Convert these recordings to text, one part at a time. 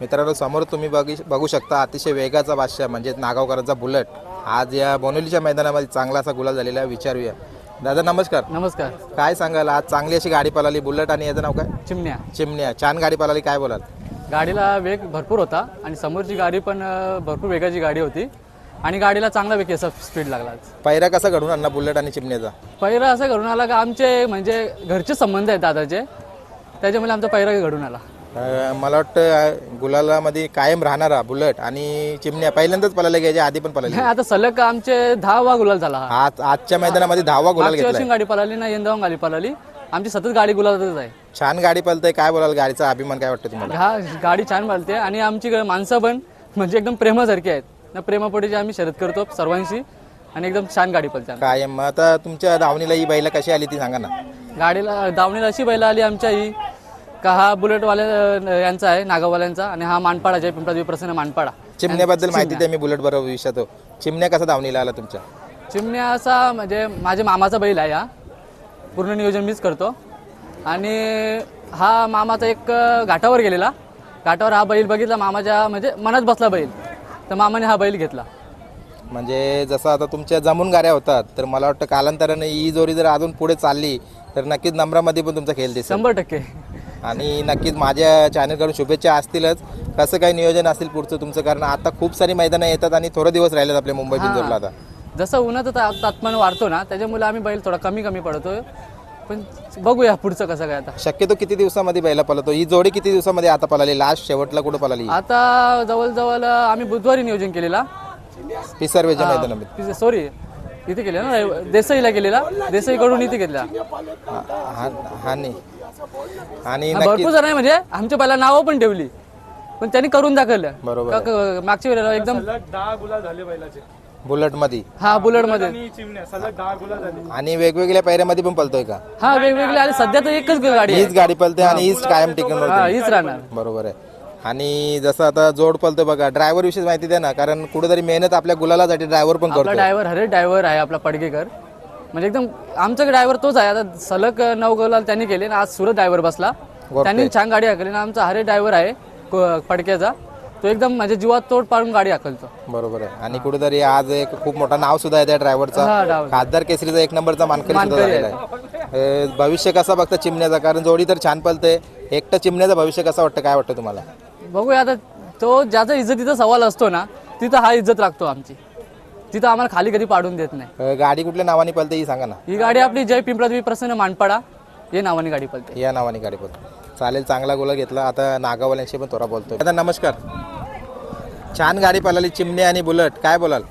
मित्रांनो समोर तुम्ही बघी बघू शकता अतिशय वेगाचा बादशाह म्हणजे नागावकरांचा बुलेट. आज या बोनोलीच्या मैदानामध्ये चांगला असा गुलाल झालेला आहे विचारूया. दादा नमस्कार. नमस्कार. काय सांगाल आज चांगली अशी गाडी पळाली बुलेट आणि याचं नाव काय? चिमण्या. चिमण्या. छान गाडी पळाली काय बोलाल? गाडीला वेग भरपूर होता आणि समोरची गाडी पण अ, भरपूर वेगाची गाडी होती आणि गाडीला चांगला वेग असा स्पीड लागला पैरा कसा घडून आणला बुलेट आणि चिमण्याचा? पहिला असं घडून आला का आमचे म्हणजे घरचे संबंध आहेत दादाचे त्याच्यामुळे आमचा पहिला घडून आला. अं, मला वाटतं अं, गुलालामध्ये कायम राहणारा बुलेट आणि चिमण्या पहिल्यांदाच पळायला घ्यायचे आधी पण पळाली नाही, आता सलग आमचे दहा वा गुलाल झाला हा. आज आजच्या मैदानामध्ये दहावा गुलाल मागच्या घेतला गाडी पळाली ना यंदा गाडी पळाली. आमची सतत गाडी गुलालच आहे. छान गाडी पळतंय काय बोलाल गाडीचा अभिमान काय वाटतं तुम्हाला? हा गाडी छान पळते आणि आमची ग- माणसं पण म्हणजे एकदम प्रेमासारखी आहेत. ना प्रेमापोटीची आम्ही शर्यत करतो सर्वांशी आणि एकदम छान गाडी पळते आमची. काय मग आता तुमच्या धावणीला ही बैला कशी आली ती सांगा ना. गाडीला दावणीला अशी बैला आली आमच्या ही का हा बुलेटवाल्या अं, यांचा आहे नागावाल्यांचा आणि हा मानपाडा जय पिंपळा प्रसन्न मानपाडा. चिमण्याबद्दल माहिती द्या मी बुलेट बरोबर विषयातो चिमण्या कसा धावणीला आला तुमच्या? चिमण्या असा म्हणजे माझ्या मामाचा बैल आहे हा. पूर्ण नियोजन मीच करतो. आणि हा मामाचा एक घाटावर गेलेला. घाटावर हा बैल बघितला मामाच्या म्हणजे मनात बसला बैल. तर मामाने हा बैल घेतला. म्हणजे जसं आता तुमच्या जमून गाड्या होतात तर मला वाटतं कालांतराने ही जोडी जर अजून पुढे चालली तर नक्कीच नंबरामध्ये पण तुमचा खेळ दिसेल. शंभर टक्के. आणि नक्कीच माझ्या चॅनलकडून शुभेच्छा असतीलच कसं काही नियोजन असेल पुढचं तुमचं कारण आता खूप सारी मैदानं येतात आणि थोडे दिवस राहिलेत आपल्या मुंबई बिंदूरला आता जसं उन्हाचं ता तापमान वाढतो ना त्याच्यामुळे आम्ही बैल थोडा कमी कमी पडतोय पण बघूया पुढचं कसं काय आता शक्यतो किती दिवसामध्ये बैला पळतो ही जोडी किती दिवसामध्ये आता पळाली लास्ट शेवटला कुठं पळाली आता जवळजवळ आम्ही बुधवारी नियोजन केलेला पिसर्वेच्या मैदानामध्ये सॉरी इथे केलेला ना देसाईला केलेला देसाईकडून इथे घेतला हा हा- हा नाही आणि हा, नक्की भरपूर जण आहे म्हणजे आमच्या पहिला नावं पण ठेवली. पण त्यांनी करून दाखवलं. बरोबर का- मागच्या वेळेला एकदम दहा झाले बैलाचे. बुलेटमध्ये हा बुलेटमध्ये आणि चिमण्या सलग दहा गुलाल झाले. आणि वेगवेगळ्या पैऱ्यामध्ये पण पळतोय का? हा वेगवेगळे. आणि सध्या तर एकच गाडी आहे. हीच गाडी पळते आणि हीच कायम टिकून हा राहते. हीच राहणार. बरोबर आहे. आणि जसं आता जोड पळतोय बघा ड्रायव्हर विषयी माहिती द्या ना कारण कुठेतरी मेहनत आपल्या गुलालासाठी ड्रायव्हर पण आपला करतो ड्रायव्हर हरे ड्रायव्हर आहे आपला पडगेकर. म्हणजे एकदम आमचा ड्रायव्हर तोच आहे. आता सलग नऊ गोलाल त्यांनी केले आणि आज सुरत ड्रायव्हर बसला. त्यांनी छान गाडी हाकली आणि आमचा हरे ड्रायव्हर आहे पडक्याचा तो एकदम म्हणजे जीवात तोड पाडून गाडी हाकलतो. बरोबर आहे. आणि कुठेतरी आज एक खूप मोठा नाव सुद्धा आहे त्या ड्रायव्हरचा. खासदार केसरीचा एक नंबरचा मानकरी सुद्धा झालेला आहे. भविष्य कसा बघता चिमण्याचा? कारण जोडी तर छान पळते. एकटं चिमण्याचं भविष्य कसं वाटतं? काय वाटतं तुम्हाला? बघूया आता. तो ज्याचा इज्जतीचा सवाल असतो ना तिथं हा इज्जत राखतो आमची. तिथं आम्हाला खाली कधी पाडून देत नाही. अं, गाडी कुठल्या नावाने पळते ही सांगा ना. ही गाडी आपली जय पिंपळा प्रसन्न मानपाडा हे नावाने गाडी पळते या नावाने गाडी पळते चालेल चांगला गोला घेतला. आता नागावाल्यांशी पण थोडा बोलतोय. आता नमस्कार. छान गाडी पळाली चिमणी आणि बुलेट. काय बोलाल?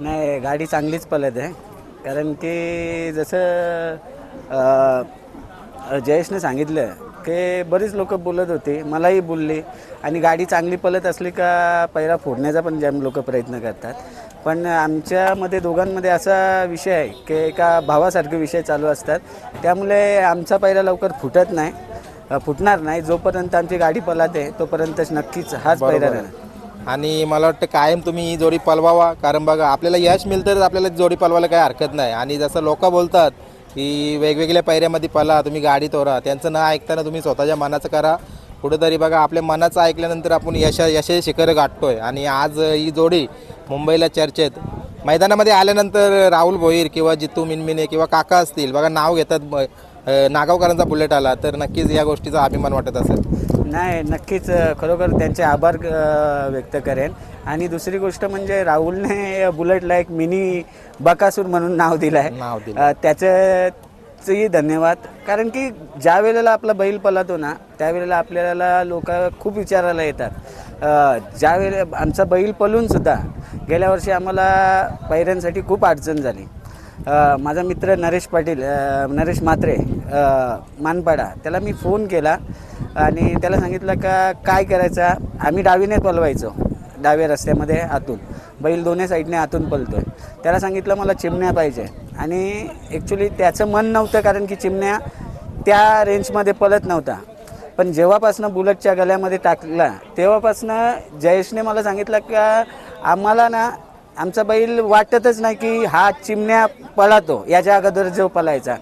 नाही गाडी चांगलीच पळत आहे. कारण की जसं अ, जयेशने सांगितलं की बरीच लोक बोलत होते मलाही बोलले. आणि गाडी चांगली पळत असली का पहिला फोडण्याचा पण जाम लोक प्रयत्न करतात. पण आमच्यामध्ये दोघांमध्ये असा विषय आहे की एका भावासारखे विषय चालू असतात. त्यामुळे आमचा पहिला लवकर फुटत नाही. फुटणार नाही. जोपर्यंत आमची गाडी पळते तोपर्यंत नक्कीच हाच पहिला राहणार. आणि मला वाटतं कायम तुम्ही ही जोडी पलवावा. कारण बघा आपल्याला यश मिळतं तर आपल्याला जोडी पलवायला काही हरकत नाही. आणि जसं लोक बोलतात की वेगवेगळ्या पायऱ्यामध्ये पला तुम्ही गाडी तोरा. त्यांचं न ऐकताना तुम्ही स्वतःच्या मनाचं करा. कुठेतरी बघा आपल्या मनाचं ऐकल्यानंतर आपण यश यशाचे शिखर गाठतोय. आणि आज ही जोडी मुंबईला चर्चेत. मैदानामध्ये आल्यानंतर राहुल भोईर किंवा जितू मिनमिने किंवा काका असतील बघा नाव घेतात नागावकरांचा बुलेट आला तर नक्कीच या गोष्टीचा अभिमान वाटत असेल. नाही नक्कीच खरोखर त्यांचे आभार व्यक्त करेन. आणि दुसरी गोष्ट म्हणजे राहुलने बुलेटला एक मिनी बकासूर म्हणून नाव दिलं आहे नाव दिलं त्याचंही धन्यवाद. कारण की ज्या वेळेला आपला बैल पळतो ना त्यावेळेला आपल्याला लोक खूप विचारायला येतात. ज्यावेळे आमचा बैल पळून सुद्धा गेल्या वर्षी आम्हाला पायऱ्यांसाठी खूप अडचण झाली. माझा मित्र नरेश पाटील नरेश म्हात्रे मानपाडा त्याला मी फोन केला आणि त्याला सांगितलं का काय करायचं? आम्ही डावीने पलवायचो डाव्या रस्त्यामध्ये आतून. बैल दोन्ही साईडने आतून आहे त्याला सांगितलं मला चिमण्या पाहिजे. आणि ॲक्च्युली त्याचं मन नव्हतं कारण की चिमण्या त्या रेंजमध्ये पळत नव्हता. पण जेव्हापासनं बुलेटच्या गळ्यामध्ये टाकला तेव्हापासनं जयेशने मला सांगितलं का आम्हाला ना आमचा बैल वाटतच नाही की हा चिमण्या पळतो याच्या अगोदर जो पळायचा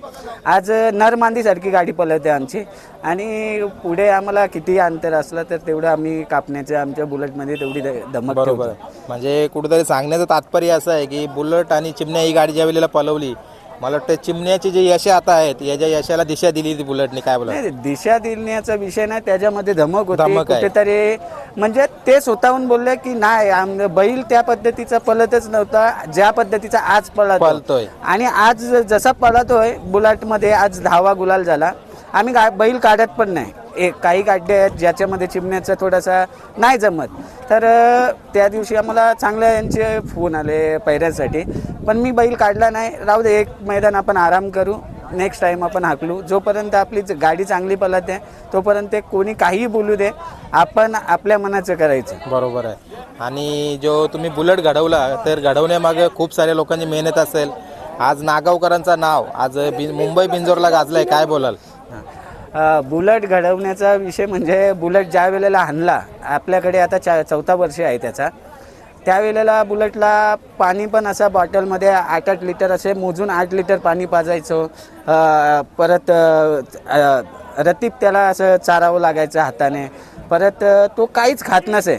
आज नरमांदीसारखी गाडी पळवते आमची आणि पुढे आम्हाला किती अंतर असलं तर तेवढं आम्ही कापण्याचं आमच्या बुलेटमध्ये तेवढी धमक बरोबर. म्हणजे कुठेतरी सांगण्याचं तात्पर्य असं आहे की बुलट आणि चिमण्या ही गाडी ज्या वेळेला पलवली मला वाटतं चिमण्याची जे यश आता आहेत याच्या यशाला दिशा दिली ती बुलटने काय बोला नाही दिशा देण्याचा विषय नाही त्याच्यामध्ये धमक होती. धमक आहे. कुठेतरी म्हणजे ते स्वतःहून बोलले की नाही आम- बैल त्या पद्धतीचा पळतच नव्हता ज्या पद्धतीचा आज पळतो. पळतोय. आणि आज जसा पळतोय बुलेटमध्ये आज दहावा गुलाल झाला. आम्ही गा बैल काढत पण नाही. एक काही गाड्या आहेत ज्याच्यामध्ये चिमण्याचा थोडासा नाही जमत. तर त्या दिवशी आम्हाला चांगल्या यांचे फोन आले पैऱ्यासाठी पण मी बैल काढला नाही. राहू दे एक मैदान आपण आराम करू. नेक्स्ट टाईम आपण हाकलू. जोपर्यंत आपली गाडी चांगली पलत आहे तोपर्यंत कोणी काहीही बोलू दे. आपण आपल्या मनाचं करायचं. बरोबर आहे. आणि जो तुम्ही बुलट घडवला तर घडवण्यामागे खूप साऱ्या लोकांची मेहनत असेल. आज नागावकरांचं नाव आज बि मुंबई बिंजोरला गाजलंय. काय बोलाल? बुलट घडवण्याचा विषय म्हणजे बुलट ज्या वेळेला हाणला आपल्याकडे आता चा चौथा वर्ष आहे त्याचा त्यावेळेला बुलटला पाणी पण असं बॉटलमध्ये आठ आठ लिटर असे मोजून आठ लिटर पाणी पाजायचो. परत रतीप त्याला असं चारावं लागायचं हाताने. परत तो काहीच खात नसे.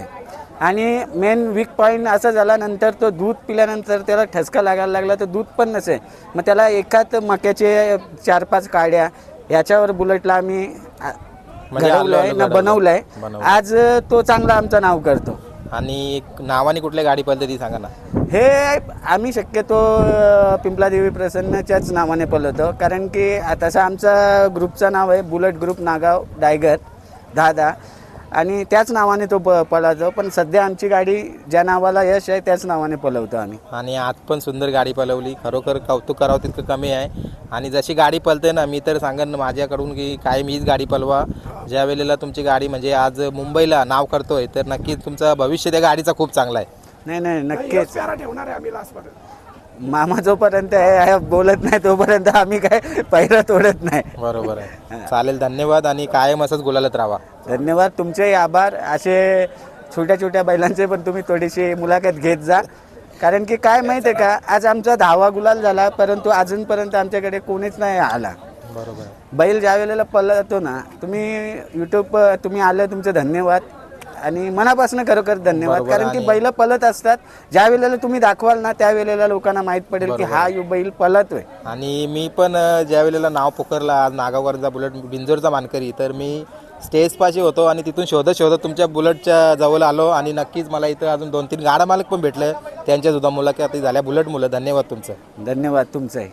आणि मेन वीक पॉईंट असा झाला नंतर तो दूध पिल्यानंतर त्याला ठसका लागायला लागला तर दूध पण नसे. मग त्याला एकात मक्याचे चार पाच काड्या याच्यावर बुलेटला आम्ही म्हणजे घडवलंय आलो- ना आलो बनवलंय. आज तो चांगला आमचं नाव करतो. आणि नावाने कुठल्या गाडी पळते ती सांगा ना. हे आम्ही शक्यतो अ, पिंपलादेवी प्रसन्नच्याच नावाने पळवतो कारण की तसं आमचा ग्रुपचं नाव आहे बुलेट ग्रुप नागाव डायगर दादा. आणि त्याच नावाने तो प पळवतो पण सध्या आमची गाडी ज्या नावाला यश आहे त्याच नावाने पळवतो आम्ही. आणि आज पण सुंदर गाडी पलवली खरोखर कौतुक करावं तितकं कमी आहे. आणि जशी गाडी पलते ना मी तर सांगेन माझ्याकडून की काय मीच गाडी पलवा ज्या वेळेला तुमची गाडी म्हणजे आज मुंबईला नाव करतोय तर नक्कीच तुमचं भविष्य त्या गाडीचा खूप चांगला आहे. नाही नाही नक्कीच. मामा जोपर्यंत आहे बोलत नाही तोपर्यंत आम्ही काय पहिला तोडत नाही. बरोबर आहे. चालेल धन्यवाद आणि कायम असंच गुलालत राहा. धन्यवाद तुमचेही आभार. असे छोट्या छोट्या बैलांचे पण तुम्ही थोडीशी मुलाखत घेत जा. कारण की काय माहिती आहे का आज आमचा दहावा गुलाल झाला परंतु अजूनपर्यंत आमच्याकडे कोणीच नाही आला. बरोबर बैल ज्या वेळेला पळतो ना तुम्ही यूट्यूब तुम्ही आलं तुमचं धन्यवाद. आणि मनापासून खरोखर धन्यवाद. बरोबर कारण की आणि- बैल पळत असतात. ज्या वेळेला तुम्ही दाखवाल ना त्या वेळेला लोकांना माहीत पडेल की हा यु बैल पळतोय आणि मी पण अ, ज्या वेळेला नाव पुकारला आज नागावकरचा बुलेट बिंजोरचा मानकरी तर मी स्टेज पाशी होतो आणि तिथून शोधत शोधत तुमच्या बुलेटच्या जवळ आलो आणि नक्कीच मला इथं अजून दोन तीन गाडा मालक पण भेटले. त्यांच्या सुद्धा मुलाखती झाल्या. बुलेट मुलं धन्यवाद तुमचं. धन्यवाद तुमचंही.